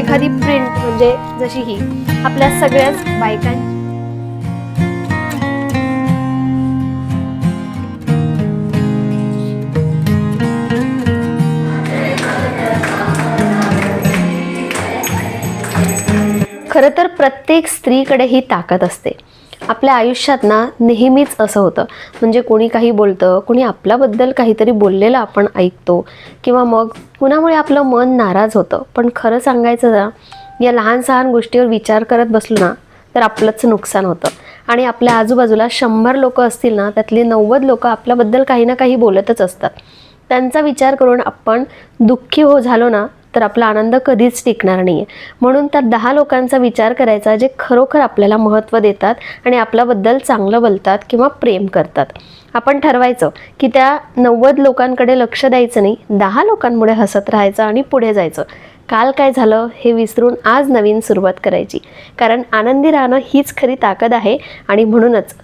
एखादी प्रिंट म्हणजे जशी ही आपल्या सगळ्याच बायकां खरं तर प्रत्येक स्त्रीकडे ही ताकद असते. आपल्या आयुष्यात ना नेहमीच असं होतं. म्हणजे कोणी काही बोलतं कोणी आपल्याबद्दल काहीतरी बोललेलं आपण ऐकतो किंवा मग कुणामुळे आपलं मन नाराज होतं. पण खरं सांगायचं ना या लहान सहान गोष्टीवर विचार करत बसलो ना तर आपलंच नुकसान होतं. आणि आपल्या आजूबाजूला शंभर लोक असतील ना त्यातली नव्वद लोक आपल्याबद्दल काही ना काही बोलतच असतात. त्यांचा विचार करून आपण दुःखी हो झालो ना तर आपला आनंद कधीच टिकणार नाही आहे म्हणून त्या दहा लोकांचा विचार करायचा जे खरोखर आपल्याला महत्त्व देतात आणि आपल्याबद्दल चांगलं बोलतात किंवा प्रेम करतात. आपण ठरवायचं की त्या नव्वद लोकांकडे लक्ष द्यायचं नाही दहा लोकांमुळे हसत राहायचं आणि पुढे जायचं. काल काय झालं हे विसरून आज नवीन सुरुवात करायची. कारण आनंदी राहणं हीच खरी ताकद आहे आणि म्हणूनच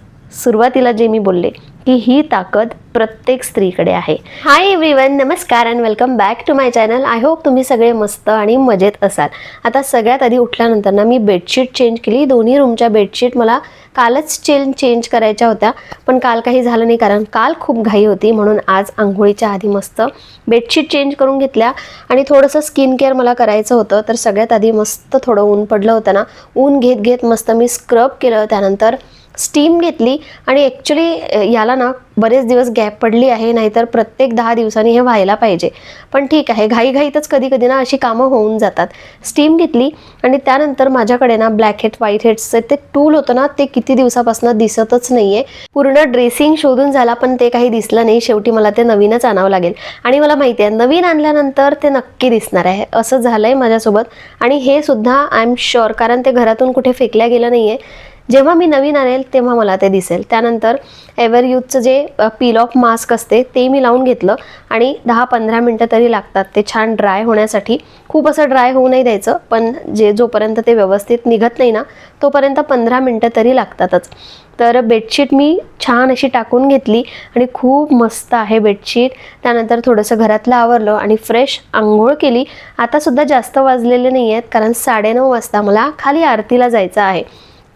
सुरुवातीला जे मी बोलले की ही ताकद प्रत्येक स्त्रीकडे आहे. हाय एव्हरीवन नमस्कार and welcome back to my channel I hope तुम्ही सगळे मस्त आणि मजेत असाल. आता सगळ्यात आधी उठल्यानंतर ना मी बेडशीट चेंज केली. दोन्ही रूमच्या बेडशीट मला कालच चेंज चेंज करायच्या होत्या. पण काल काही झालं नाही कारण काल खूप घाई होती म्हणून आज आंघोळीच्या आधी मस्त बेडशीट चेंज करून घेतल्या. आणि थोडंसं स्किन केअर मला करायचं होतं. तर सगळ्यात आधी मस्त थोडं ऊन पडलं होतं ना. ऊन घेत घेत मस्त मी स्क्रब केलं. त्यानंतर स्टीम घेतली आणि ॲक्च्युली याला ना बरेच दिवस गॅप पडली आहे नाहीतर प्रत्येक दहा दिवसांनी हे व्हायला पाहिजे. पण ठीक आहे घाईघाईतच कधी कधी ना अशी कामं होऊन जातात. स्टीम घेतली आणि त्यानंतर माझ्याकडे ना ब्लॅक हेड व्हाईट हेड्सचं ते टूल होतं ना ते किती दिवसापासून दिसतच नाही आहे पूर्ण ड्रेसिंग शोधून झाला पण ते काही दिसलं नाही. शेवटी मला ते नवीनच आणावं लागेल. आणि मला माहिती आहे नवीन आणल्यानंतर ते नक्की दिसणार आहे. असं झालं आहे माझ्यासोबत. आणि हे सुद्धा आय एम शुअर कारण ते घरातून कुठे फेकल्या गेलं नाही आहे जेव्हा मी नवीन आणेल तेव्हा मला ते दिसेल. त्यानंतर एव्हर यूथचं जे पील ऑफ मास्क असते ते मी लावून घेतलं आणि दहा पंधरा मिनटं तरी लागतात. ते छान ड्राय होण्यासाठी. खूप असं ड्राय होऊ नाही द्यायचं पण जे जोपर्यंत ते व्यवस्थित निघत नाही ना तोपर्यंत पंधरा मिनटं तरी लागतातच. तर बेडशीट मी छान अशी टाकून घेतली आणि खूप मस्त आहे बेडशीट. त्यानंतर थोडंसं घरातलं आवरलं आणि फ्रेश आंघोळ केली. आतासुद्धा जास्त वाजलेले नाही आहेत कारण साडेनऊ वाजता मला खाली आरतीला जायचं आहे.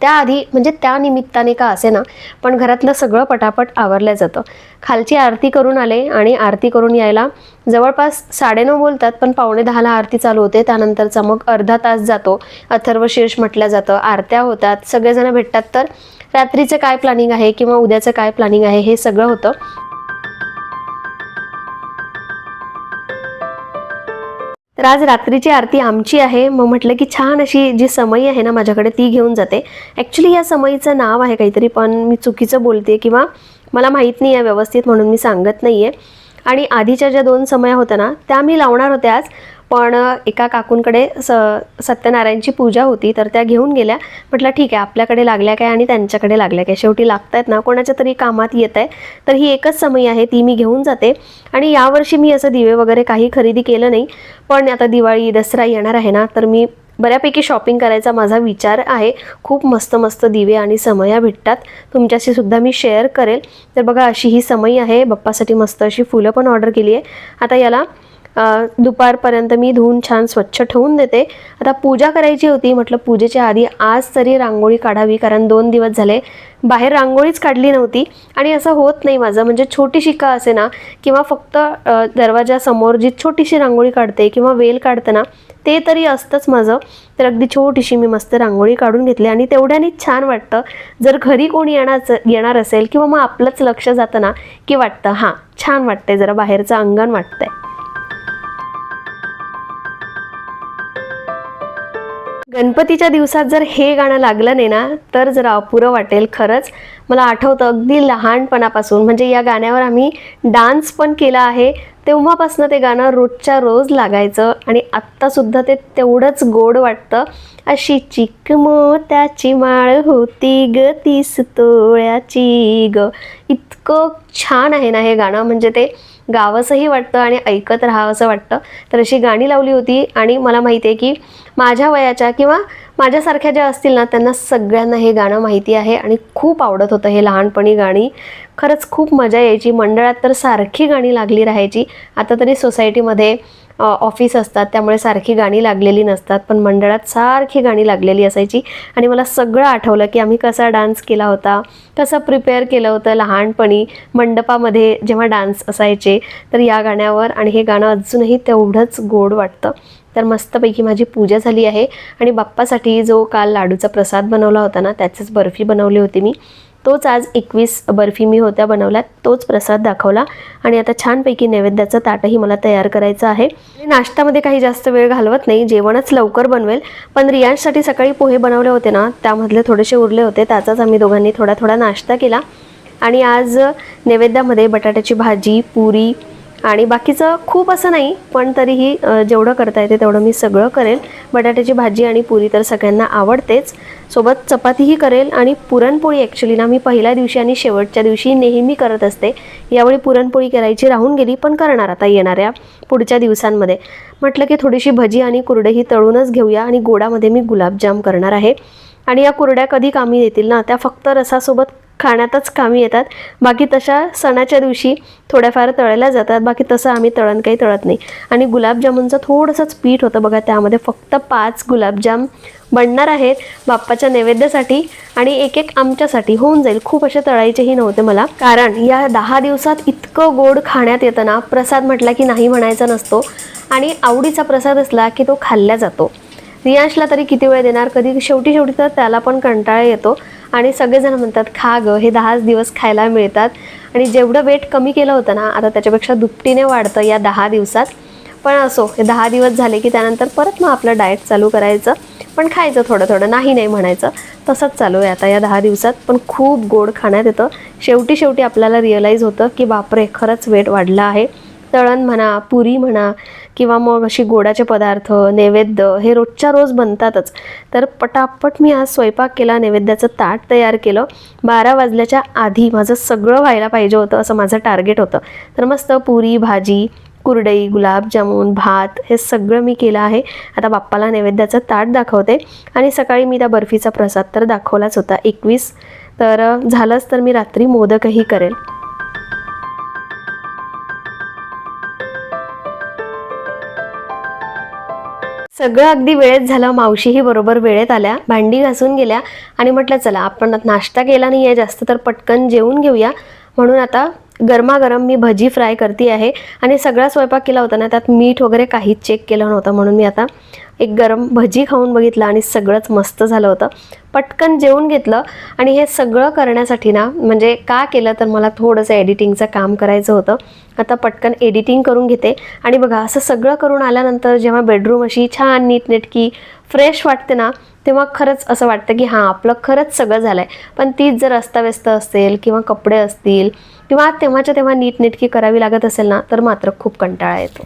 त्याआधी म्हणजे त्या निमित्ताने का असे ना पण घरातलं सगळं पटापट आवरलं जातं. खालची आरती करून आले आणि आरती करून यायला जवळपास साडेनऊ बोलतात पण पावणे दहाला आरती चालू होते. त्यानंतरचा मग अर्धा तास जातो. अथर्व शीर्ष म्हटलं जातं. आरत्या होतात. सगळेजण भेटतात. तर रात्रीचं काय प्लॅनिंग आहे किंवा उद्याचं काय प्लॅनिंग आहे हे सगळं होतं. तर आज रात्रीची आरती आमची आहे. मग म्हटलं की छान अशी जी समई आहे ना माझ्याकडे ती घेऊन जाते. ॲक्च्युली या समईचं नाव आहे काहीतरी पण मी चुकीचं बोलते किंवा मला माहीत नाही आहे व्यवस्थित म्हणून मी सांगत नाही आहे आणि आधीच्या ज्या दोन समया होत्या ना त्या मी लावणार होत्या आज. पण एका काकूंकडे स सत्यनारायणची पूजा होती तर त्या घेऊन गेल्या. म्हटलं ठीक आहे आपल्याकडे लागल्या काय आणि त्यांच्याकडे लागल्या काय? शेवटी लागत आहेत ना कोणाच्या तरी कामात येत आहे. तर ही एकच समयी आहे ती मी घेऊन जाते. आणि यावर्षी मी असं दिवे वगैरे काही खरेदी केलं नाही. पण आता दिवाळी दसरा येणार आहे ना तर मी बऱ्यापैकी शॉपिंग करायचा माझा विचार आहे. खूप मस्त मस्त दिवे आणि समया भेटतात. तुमच्याशी सुद्धा मी शेअर करेल. तर बघा अशी ही समई आहे. बप्पासाठी मस्त अशी फुलं पण ऑर्डर केली आहे. आता याला दुपारपर्यंत मी धुवून छान स्वच्छ ठेवून देते. आता पूजा करायची होती म्हटलं पूजेच्या आधी आज तरी रांगोळी काढावी कारण दोन दिवस झाले बाहेर रांगोळीच काढली नव्हती. आणि असं होत नाही माझं म्हणजे छोटीशी का असे ना किंवा फक्त दरवाजासमोर जी छोटीशी रांगोळी काढते किंवा वेल काढते ना ते तरी असतंच माझं. तर अगदी छोटीशी मी मस्त रांगोळी काढून घेतली आणि तेवढ्याने छान वाटतं जर घरी कोणी येणार येणार असेल किंवा मग आपलंच लक्ष जातं ना की वाटतं हां छान वाटतंय जरा बाहेरचं अंगण वाटतंय. गणपतीच्या दिवसात जर हे गाणं लागलं नाही ना तर जरा अपुरं वाटेल खरंच. मला आठवतं अगदी लहानपणापासून म्हणजे या गाण्यावर आम्ही डान्स पण केला आहे तेव्हापासून ते गाणं रोजच्या रोज लागायचं आणि आत्तासुद्धा ते तेवढंच गोड वाटतं. अशी चिकमोत्याची माळ होती ग तीस तोळ्याची ग. इतकं छान आहे ना हे गाणं म्हणजे ते गावंसंही वाटतं आणि ऐकत राहावंसं वाटतं. तर अशी गाणी लावली होती आणि मला माहिती आहे की माझ्या वयाच्या किंवा माझ्यासारख्या ज्या असतील ना त्यांना सगळ्यांना हे गाणं माहिती आहे आणि खूप आवडत होतं हे लहानपणी गाणी. खरंच खूप मजा यायची. मंडळात तर सारखी गाणी लागली राहायची. आता तरी सोसायटीमध्ये ऑफिस असतात त्यामुळे सारखी गाणी लागलेली नसतात पण मंडळात सारखी गाणी लागलेली असायची. आणि मला सगळं आठवलं की आम्ही कसा डान्स केला होता कसं प्रिपेअर केलं होतं लहानपणी मंडपामध्ये जेव्हा डान्स असायचे तर या गाण्यावर आणि हे गाणं अजूनही तेवढंच गोड वाटतं. तर मस्तपैकी माझी पूजा झाली आहे. आणि बाप्पासाठी जो काल लाडूचा प्रसाद बनवला होता ना त्याचीच बर्फी बनवली होती मी. तोच आज एकवीस बर्फी मी होत्या बनवल्या तोच प्रसाद दाखवला. आणि आता छानपैकी नैवेद्याचं ताटही मला तयार करायचं आहे. नाश्त्यामध्ये काही जास्त वेळ घालवत नाही जेवणच लवकर बनवेल. पण रियांशसाठी सकाळी पोहे बनवले होते ना त्यामधले थोडेसे उरले होते त्याचाच आम्ही दोघांनी थोडा थोडा नाश्ता केला. आणि आज नैवेद्यामध्ये बटाट्याची भाजी पुरी आणि बाकीचं खूप असं नाही पण तरीही जेवढं करता येते तेवढं मी सगळं करेल. बटाट्याची भाजी आणि पुरी तर सगळ्यांना आवडतेच. सोबत चपातीही करेल आणि पुरणपोळी ॲक्च्युली ना मी पहिल्या दिवशी आणि शेवटच्या दिवशी नेहमी करत असते. यावेळी पुरणपोळी करायची राहून गेली पण करणार आता येणाऱ्या पुढच्या दिवसांमध्ये. म्हटलं की थोडीशी भजी आणि कुरडई तळूनच घेऊया आणि गोडामध्ये मी गुलाबजाम करणार आहे. आणि या कुरड्या कधी कामी येतील ना त्या फक्त रसासोबत खाण्यातच कामी येतात. बाकी तशा सणाच्या दिवशी थोड्याफार तळल्या जातात. बाकी तसं आम्ही तळण काही तळत नाही. आणि गुलाबजामुनचं थोडंसंच पीठ होतं बघा त्यामध्ये फक्त पाच गुलाबजाम बनणार आहेत. बाप्पाच्या नैवेद्यासाठी आणि एक एक आमच्यासाठी होऊन जाईल. खूप असे तळायचेही नव्हते मला. कारण या दहा दिवसात इतकं गोड खाण्यात येतं ना प्रसाद म्हटला की नाही म्हणायचा नसतो. आणि आवडीचा प्रसाद असला की तो खाल्ला जातो. रियांशला तरी किती वेळ देणार? कधी? शेवटी शेवटी तर त्याला पण कंटाळा येतो. आणि सगळेजण म्हणतात खा गं हे दहाच दिवस खायला मिळतात. आणि जेवढं वेट कमी केलं होतं ना आता त्याच्यापेक्षा दुपटीने वाढतं या दहा दिवसात. पण असो हे दहा दिवस झाले की त्यानंतर परत मग आपलं डाएट चालू करायचं. पण खायचं थोडं थोडं नाही नाही म्हणायचं. तसंच चालू आहे आता या दहा दिवसात. पण खूप गोड खाण्यात येतं. शेवटी शेवटी आपल्याला रिअलाईज होतं की बापरे खरंच वेट वाढला आहे. तळण म्हणा पुरी म्हणा किंवा मग अशी गोडाचे पदार्थ नैवेद्य हे रोजच्या रोज बनतातच. तर पटापट मी आज स्वयंपाक केला नैवेद्याचं ताट तयार केलं. बारा वाजल्याच्या आधी माझं सगळं व्हायला पाहिजे होतं असं माझं टार्गेट होतं. तर मस्त पुरी भाजी कुरडई गुलाबजामून भात हे सगळं मी केलं आहे. आता बाप्पाला नैवेद्याचं ताट दाखवते. आणि सकाळी मी त्या बर्फीचा प्रसाद तर दाखवलाच होता एकवीस. तर झालंच तर मी रात्री मोदकही करेल. सगळं अगदी वेळेत झालं मावशीही बरोबर वेळेत आल्या भांडी घासून गेल्या आणि म्हटलं चला आपण आता नाश्ता केला नाही आहे जास्त तर पटकन जेवून घेऊया. म्हणून आता गरमागरम मी भजी फ्राय करते आहे आणि सगळा स्वयंपाक केला होता ना त्यात मीठ वगैरे काहीच चेक केलं नव्हतं म्हणून मी आता एक गरम भजी खाऊन बघितलं आणि सगळंच मस्त झालं होतं. पटकन जेवून घेतलं आणि हे सगळं करण्यासाठी ना म्हणजे का केलं तर मला थोडंसं एडिटिंगचं काम करायचं होतं. आता पटकन एडिटिंग करून घेते. आणि बघा असं सगळं करून आल्यानंतर जेव्हा बेडरूम अशी छान नीटनेटकी फ्रेश वाटते ना तेव्हा खरंच असं वाटतं की हां आपलं खरंच सगळं झालं आहे पण तीच जर अस्ताव्यस्त असेल किंवा कपडे असतील किंवा तेव्हाच्या तेव्हा नीटनेटकी करावी लागत असेल ना तर मात्र खूप कंटाळा येतो.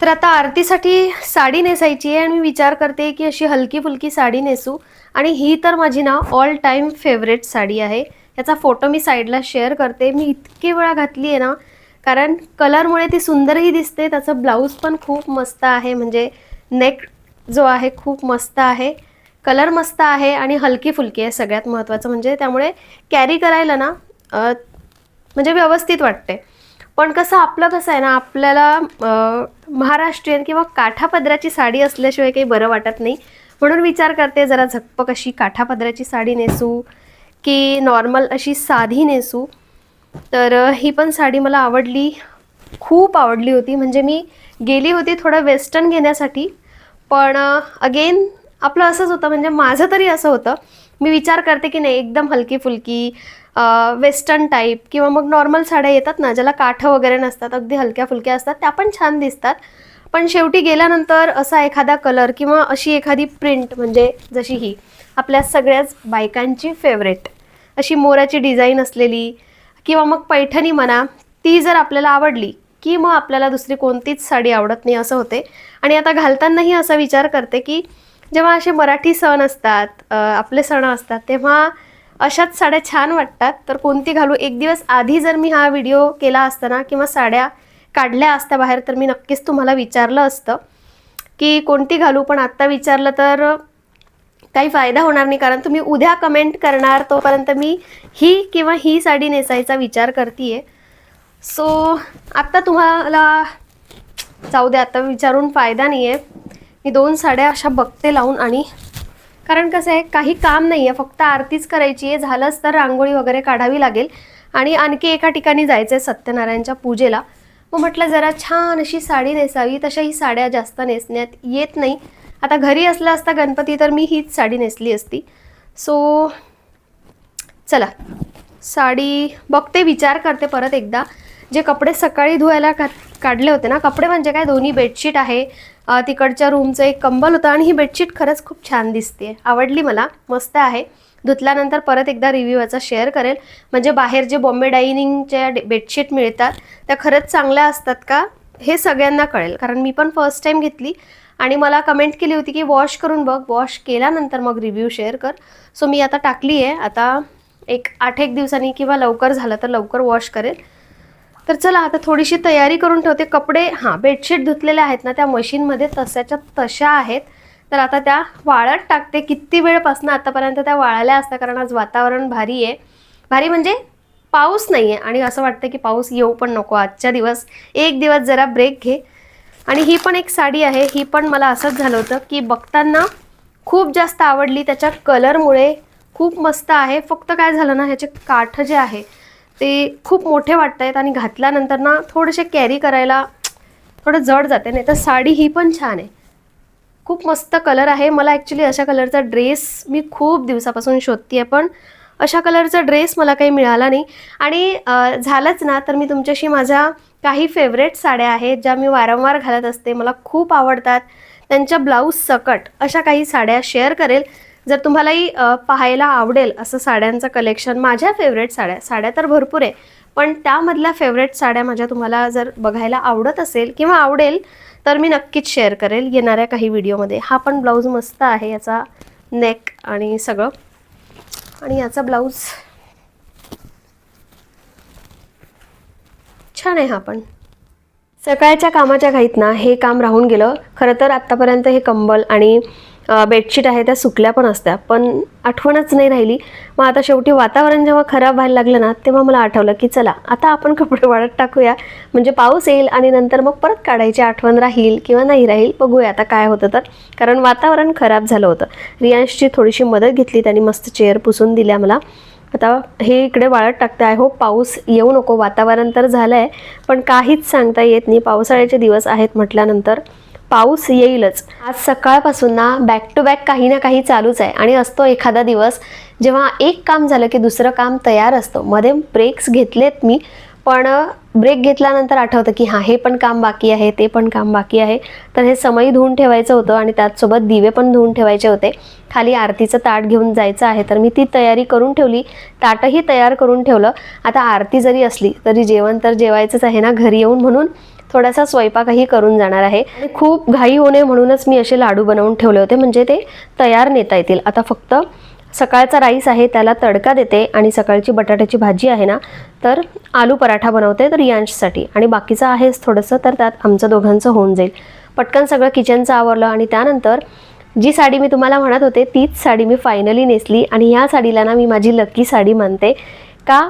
तर आता आरतीसाठी साडी नेसायची आहे आणि मी विचार करते की अशी हलकी फुलकी साडी नेसू. आणि ही तर माझी ना ऑल टाईम फेवरेट साडी आहे. याचा फोटो मी साईडला शेअर करते. मी इतके वेळा घातली आहे ना कारण कलरमुळे ती सुंदरही दिसते. त्याचं ब्लाऊज पण खूप मस्त आहे. म्हणजे नेक जो आहे खूप मस्त आहे. कलर मस्त आहे आणि हलकी फुलकी आहे सगळ्यात महत्त्वाचं म्हणजे त्यामुळे कॅरी करायला ना म्हणजे व्यवस्थित वाटते. पण कसं आपलं कसं आहे ना आपल्याला महाराष्ट्रीयन किंवा काठापदराची साडी असल्याशिवाय काही बरं वाटत नाही. म्हणून विचार करते जरा झकपक अशी काठापदराची साडी नेसू की नॉर्मल अशी साधी नेसू. तर ही पण साडी मला आवडली खूप आवडली होती. म्हणजे मी गेली होती थोडं वेस्टर्न घेण्यासाठी. पण अगेन आपलं असंच होतं. म्हणजे माझं तरी असं होतं. मी विचार करते की नाही एकदम हलकी फुलकी वेस्टर्न टाईप किंवा मग नॉर्मल साड्या येतात ना ज्याला काठं वगैरे नसतात अगदी हलक्या फुलक्या असतात त्या पण छान दिसतात. पण शेवटी गेल्यानंतर असा एखादा कलर किंवा अशी एखादी प्रिंट म्हणजे जशी ही आपल्या सगळ्याच बायकांची फेवरेट अशी मोराची डिझाईन असलेली किंवा मग पैठणी म्हणा ती जर आपल्याला आवडली की मग आपल्याला दुसरी कोणतीच साडी आवडत नाही असं होते. आणि आता घालतानाही असा विचार करते की जेव्हा असे मराठी सण असतात आपले सण असतात तेव्हा अशाच साड्या छान वाटतात. तर कोणती घालू? एक दिवस आधी जर मी हा व्हिडिओ केला असताना किंवा साड्या काढल्या असत्या बाहेर तर मी नक्कीच तुम्हाला विचारलं असतं की कोणती घालू? पण आत्ता विचारलं तर काही फायदा होणार नाही कारण तुम्ही उद्या कमेंट करणार तोपर्यंत मी ही किंवा ही साडी नेसायचा विचार करते सो आत्ता तुम्हाला जाऊ दे आता विचारून फायदा नाही आहे मी दोन साड्या अशा बघते लावून आणि कारण कसं आहे काही काम नाही आहे. फक्त आरतीच करायची आहे. झालंच तर रांगोळी वगैरे काढावी लागेल. आणि आणखी एका ठिकाणी जायचं आहे सत्यनारायणच्या पूजेला. मग म्हटलं जरा छान अशी साडी नेसावी. तशा ही साड्या जास्त नेसण्यात येत नाही. आता घरी असलं असता गणपती तर मी हीच साडी नेसली असती. सो चला. साडी बघते विचार करते परत एकदा. जे कपडे सकाळी धुवायला का काढले होते ना कपडे म्हणजे काय? दोन्ही बेडशीट आहे. तिकडच्या रूमचं एक कंबल होतं आणि ही बेडशीट खरंच खूप छान दिसते आवडली मला. मस्त आहे. धुतल्यानंतर परत एकदा रिव्ह्यू याचा शेअर करेल. म्हणजे बाहेर जे बॉम्बे डायनिंगच्या डे- बेडशीट मिळतात त्या खरंच चांगल्या असतात का? हे सगळ्यांना कळेल. कारण मी पण फर्स्ट टाईम घेतली आणि मला कमेंट केली होती की वॉश करून बघ. वॉश केल्यानंतर मग रिव्ह्यू शेअर कर. सो मी आता टाकली आहे आता एक आठ एक दिवसांनी किंवा लवकर झालं तर लवकर वॉश करेल. तर चला आता थोडीशी तयारी करून ठेवते. कपडे हां बेडशीट धुतलेल्या आहेत ना त्या मशीनमध्ये तशाच्या तशा आहेत. तर आता त्या वाळत टाकते. किती वेळपासून आतापर्यंत त्या वाळल्या असतात कारण आज वातावरण भारी आहे. भारी म्हणजे पाऊस नाही आहे आणि असं वाटतं की पाऊस येऊ पण नको. आजच्या दिवस एक दिवस जरा ब्रेक घे. आणि ही पण एक साडी आहे. ही पण मला असंच झालं होतं की बघताना खूप जास्त आवडली. त्याच्या कलरमुळे खूप मस्त आहे. फक्त काय झालं ना ह्याचे काठ जे आहे ते खूप मोठे वाटत आहेत आणि घातल्यानंतर ना थोडेसे कॅरी करायला थोडं जड जाते नाही तर साडी ही पण छान आहे. खूप मस्त कलर आहे. मला ॲक्च्युली अशा कलरचा ड्रेस मी खूप दिवसापासून शोधते पण अशा कलरचा ड्रेस मला काही मिळाला नाही. आणि झालंच ना तर मी तुमच्याशी माझ्या काही फेवरेट साड्या आहेत ज्या मी वारंवार घालत असते मला खूप आवडतात. त्यांच्या ब्लाऊज सकट अशा काही साड्या शेअर करेल. जर तुम्हालाही पाहायला आवडेल असं साड्यांचं कलेक्शन माझ्या फेवरेट साड्या साड्या तर भरपूर आहे पण त्यामधल्या फेवरेट साड्या माझ्या तुम्हाला जर बघायला आवडत असेल किंवा आवडेल तर मी नक्कीच शेअर करेल येणाऱ्या काही व्हिडिओमध्ये हा पण ब्लाऊज मस्त आहे याचा नेक आणि सगळं. आणि याचा ब्लाऊज छान आहे हा पण. सकाळच्या कामाच्या घाईत ना हे काम राहून गेलं. खरं तर आत्तापर्यंत हे कंबल आणि बेडशीट आहे त्या सुकल्या पण असत्या पण आठवणच नाही राहिली. मग आता शेवटी वातावरण जेव्हा खराब व्हायला लागलं ना तेव्हा मला आठवलं की चला आता आपण कपडे वाळत टाकूया. म्हणजे पाऊस येईल आणि नंतर मग परत काढायची आठवण राहील किंवा नाही राहील बघूया आता काय होतं तर. कारण वातावरण खराब झालं होतं. रियांशची थोडीशी मदत घेतली त्यांनी मस्त चेअर पुसून दिल्या मला. आता हे इकडे वाळत टाकते आय होप पाऊस येऊ नको वातावरण तर झालं आहे पण काहीच सांगता येत नाही. पावसाळ्याचे दिवस आहेत म्हटल्यानंतर. पाऊस येईलच. आज सकाळपासून ना बॅक टू बॅक काही ना काही चालूच आहे आणि असतो एखादा दिवस जेव्हा एक काम झालं की दुसरं काम तयार असतं. मध्ये ब्रेक्स घेतलेत मी पण ब्रेक घेतल्यानंतर आठवतं की हां हे पण काम बाकी आहे ते पण काम बाकी आहे. तर हे समयी धुवून ठेवायचं होतं आणि त्याचसोबत दिवे पण धुवून ठेवायचे होते. खाली आरतीचं ताट घेऊन जायचं आहे तर मी ती तयारी करून ठेवली. ताटही तयार करून ठेवलं. आता आरती जरी असली तरी जेवण तर जेवायचंच आहे ना घरी येऊन म्हणून. थोडासा स्वयंपाकही करून जाणार आहे. खूप घाई होऊ नये म्हणूनच मी असे लाडू बनवून ठेवले होते. म्हणजे ते तयार नेता येतील. आता फक्त सकाळचा राईस आहे त्याला तडका देते आणि सकाळची बटाट्याची भाजी आहे ना तर आलू पराठा बनवते तर यांशसाठी आणि बाकीचं आहेच थोडंसं तर त्यात आमचं दोघांचं होऊन जाईल. पटकन सगळं किचनचं आवरलं आणि त्यानंतर जी साडी मी तुम्हाला म्हणत होते तीच साडी मी फायनली नेसली आणि ह्या साडीला ना मी माझी लकी साडी मानते. का?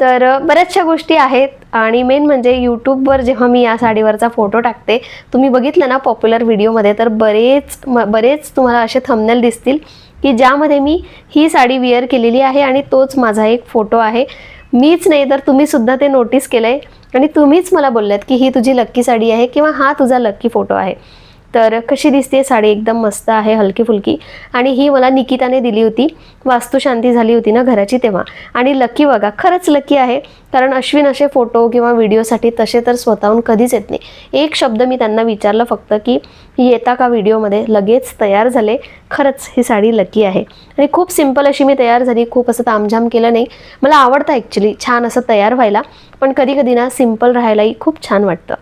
तर बऱ्याचशा गोष्टी आहेत आणि मेन म्हणजे यूट्यूबवर जेव्हा मी या साडीवरचा फोटो टाकते तुम्ही बघितलं ना पॉप्युलर व्हिडिओमध्ये तर बरेच म बरेच तुम्हाला असे थंबनेल दिसतील की ज्यामध्ये मी ही साडी विअर केलेली आहे आणि तोच माझा एक फोटो आहे. मीच नाही तर तुम्हीसुद्धा ते नोटीस केलं आहे आणि तुम्हीच मला बोललात की ही तुझी लक्की साडी आहे किंवा हा तुझा लक्की फोटो आहे. तर कशी दिसते साडी? एकदम मस्त आहे हलकी फुलकी आणि ही मला निकिताने दिली होती. वास्तुशांती झाली होती ना घराची तेव्हा. आणि लकी बघा खरंच लकी आहे. कारण अश्विन असे फोटो किंवा व्हिडिओसाठी तसे तर स्वतःहून कधीच येत नाही. एक शब्द मी त्यांना विचारलं फक्त की येता का व्हिडिओमध्ये लगेच तयार झाले. खरंच ही साडी लकी आहे. आणि खूप सिंपल अशी मी तयार झाली. खूप असं तामझाम केलं नाही. मला आवडतं ॲक्च्युली छान असं तयार व्हायला. पण कधी कधी ना सिंपल राहायलाही खूप छान वाटतं.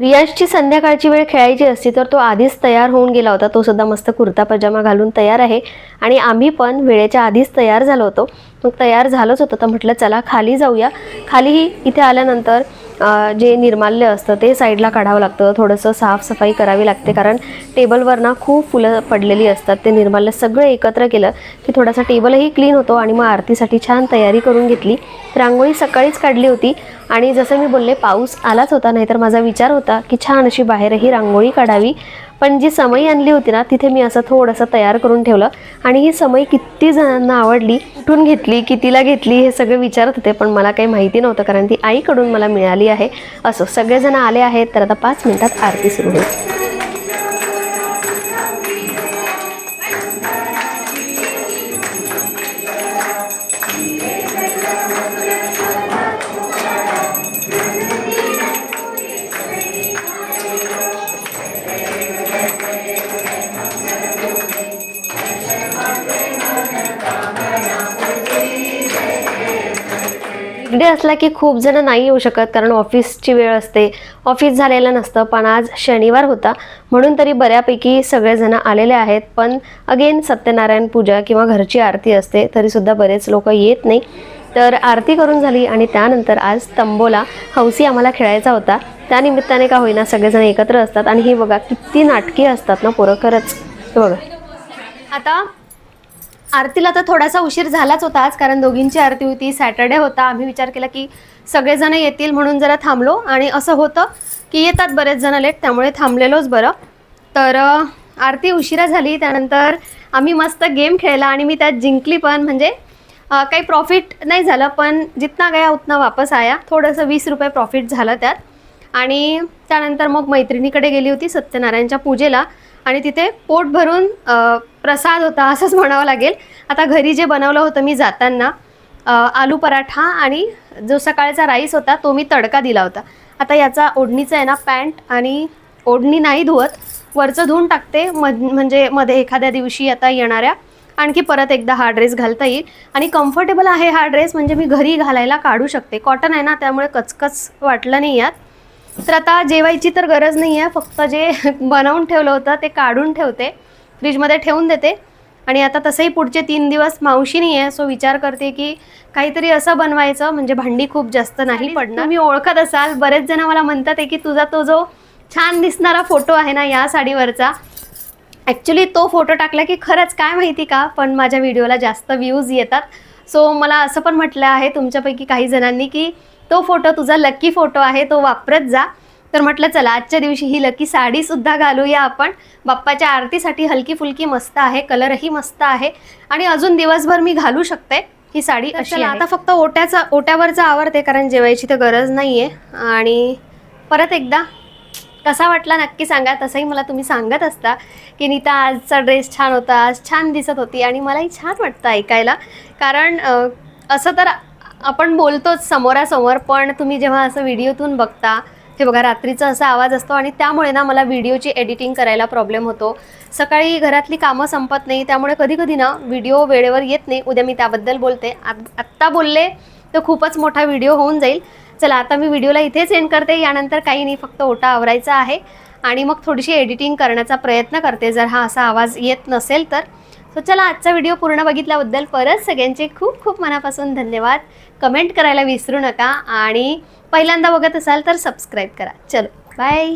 रियाजची संध्याकाळची वेळ खेळायची असती तर तो आधीच तयार होऊन गेला होता. तो सुद्धा मस्त कुर्ता पजामा घालून तयार आहे. आणि आम्ही पण वेळेच्या आधीच तयार झालो होतो. मग तयार झालोच होतं. तर म्हटलं चला खाली जाऊया. खालीही इथे आल्यानंतर जे निर्माल्य असतं ते साईडला काढावं लागतं. थोडंसं साफसफाई करावी लागते. कारण टेबलवर ना खूप फुलं पडलेली असतात. ते निर्माल्य सगळं एकत्र केलं की थोडासा टेबलही क्लीन होतो आणि मग आरतीसाठी छान तयारी करून घेतली. रांगोळी सकाळीच काढली होती. आणि जसं मी बोलले पाऊस आलाच होता नाहीतर माझा विचार होता की छान अशी बाहेरही रांगोळी काढावी. पण जी समई आणली होती ना तिथे मी असं थोडंसं तयार करून ठेवलं. आणि ही समई किती जणांना आवडली कुठून घेतली कितीला घेतली हे सगळं विचारत होते पण मला काही माहिती नव्हतं कारण ती आईकडून मला मिळाली आहे. असो सगळेजण आले आहेत तर आता पाच मिनिटात आरती सुरू होईल. डे असला की खूप जण नाही येऊ शकत कारण ऑफिसची वेळ असते. ऑफिस झालेलं नसतं पण आज शनिवार होता. म्हणून तरी बऱ्यापैकी सगळेजण आलेले आहेत. पण अगेन सत्यनारायण पूजा किंवा घरची आरती असते तरीसुद्धा बरेच लोक येत नाही. तर आरती करून झाली आणि त्यानंतर आज तंबोला हौसी आम्हाला खेळायचा होता. त्यानिमित्ताने का होईना सगळेजण एकत्र असतात. आणि ही बघा किती नाटकी असतात ना पोरं खरंच. बघा. आता आरतीला तर थोडासा उशीर झालाच होता आज कारण दोघींची आरती होती सॅटर्डे होता. आम्ही विचार केला की सगळेजण येतील म्हणून जरा थांबलो आणि असं होतं की येतात बरेच जण लेट त्यामुळे थांबलेलोच बरं. तर आरती उशिरा झाली त्यानंतर आम्ही मस्त गेम खेळला आणि मी त्यात जिंकली पण म्हणजे काही प्रॉफिट नाही झालं पण जितना गया उतना वापस आया. थोडंसं वीस रुपये प्रॉफिट झालं त्यात. आणि त्यानंतर मग मैत्रिणीकडे गेली होती सत्यनारायणच्या पूजेला. आणि तिथे पोट भरून प्रसाद होता असंच म्हणावं लागेल. आता घरी जे बनवलं होतं मी जाताना आलू पराठा आणि जो सकाळचा राईस होता तो मी तडका दिला होता. आता याचा ओढणीचा आहे ना पॅन्ट आणि ओढणी नाही धुवत. वरचं धुवून टाकते मध म्हणजे मध्ये एखाद्या दिवशी आता येणाऱ्या. आणखी परत एकदा हा ड्रेस घालता येईल. आणि कम्फर्टेबल आहे हा ड्रेस म्हणजे मी घरी घालायला काढू शकते. कॉटन आहे ना त्यामुळे कचकच वाटलं नाही यात. तर आता जेवायची तर गरज नाही आहे फक्त जे बनवून ठेवलं होतं ते काढून ठेवते. फ्रीजमध्ये ठेवून देते. आणि आता तसंही पुढचे तीन दिवस मावशी नाही आहे सो विचार करते की काहीतरी असं बनवायचं म्हणजे भांडी खूप जास्त नाही पडणार. मी ओळखत असाल बरेच जण मला म्हणतात आहे की तुझा तो जो छान दिसणारा फोटो आहे ना या साडीवरचा ॲक्च्युली तो फोटो टाकला की खरंच काय माहिती का पण माझ्या व्हिडिओला जास्त व्ह्यूज येतात. सो मला असं पण म्हटलं आहे तुमच्यापैकी काही जणांनी की तो फोटो तुझा लकी फोटो आहे तो वापरत जा. तर म्हटलं चला आजच्या दिवशी ही लकी साडीसुद्धा घालूया आपण. बाप्पाच्या आरतीसाठी हलकी फुलकी मस्त आहे कलरही मस्त आहे. आणि अजून दिवसभर मी घालू शकते ही साडी अशी आता फक्त ओट्याचा ओट्यावरचा आवडते कारण जेवायची तर गरज नाही आहे आणि परत एकदा कसा वाटला नक्की सांगा. तसंही मला तुम्ही सांगत असता की नीता आजचा ड्रेस छान होता आज छान दिसत होती. आणि मलाही छान वाटतं ऐकायला. कारण असं तर आपण बोलतोच समोरासमोर पण तुम्ही जेव्हा असं व्हिडिओतून बघता हे बघा रात्रीचा असा आवाज असतो आणि त्यामुळे ना मला व्हिडिओची एडिटिंग करायला प्रॉब्लेम होतो. सकाळी घरातली कामं संपत नाही त्यामुळे कधी कधी ना व्हिडिओ वेळेवर येत नाही. उद्या मी त्याबद्दल बोलते. आत्ता बोलले तर खूपच मोठा व्हिडिओ होऊन जाईल. चला आता मी व्हिडिओला इथेच एंड करते. यानंतर काही नाही फक्त ओटा आवरायचा आहे आणि मग थोडीशी एडिटिंग करण्याचा प्रयत्न करते. जर हा असा आवाज येत नसेल तर. सो चला आजचा व्हिडिओ पूर्ण बघितल्याबद्दल परत सगळ्यांचे खूप खूप मनापासून धन्यवाद. कमेंट करायला विसरू नका आणि पहिल्यांदा बघत असाल तर सबस्क्राईब करा. चलो बाय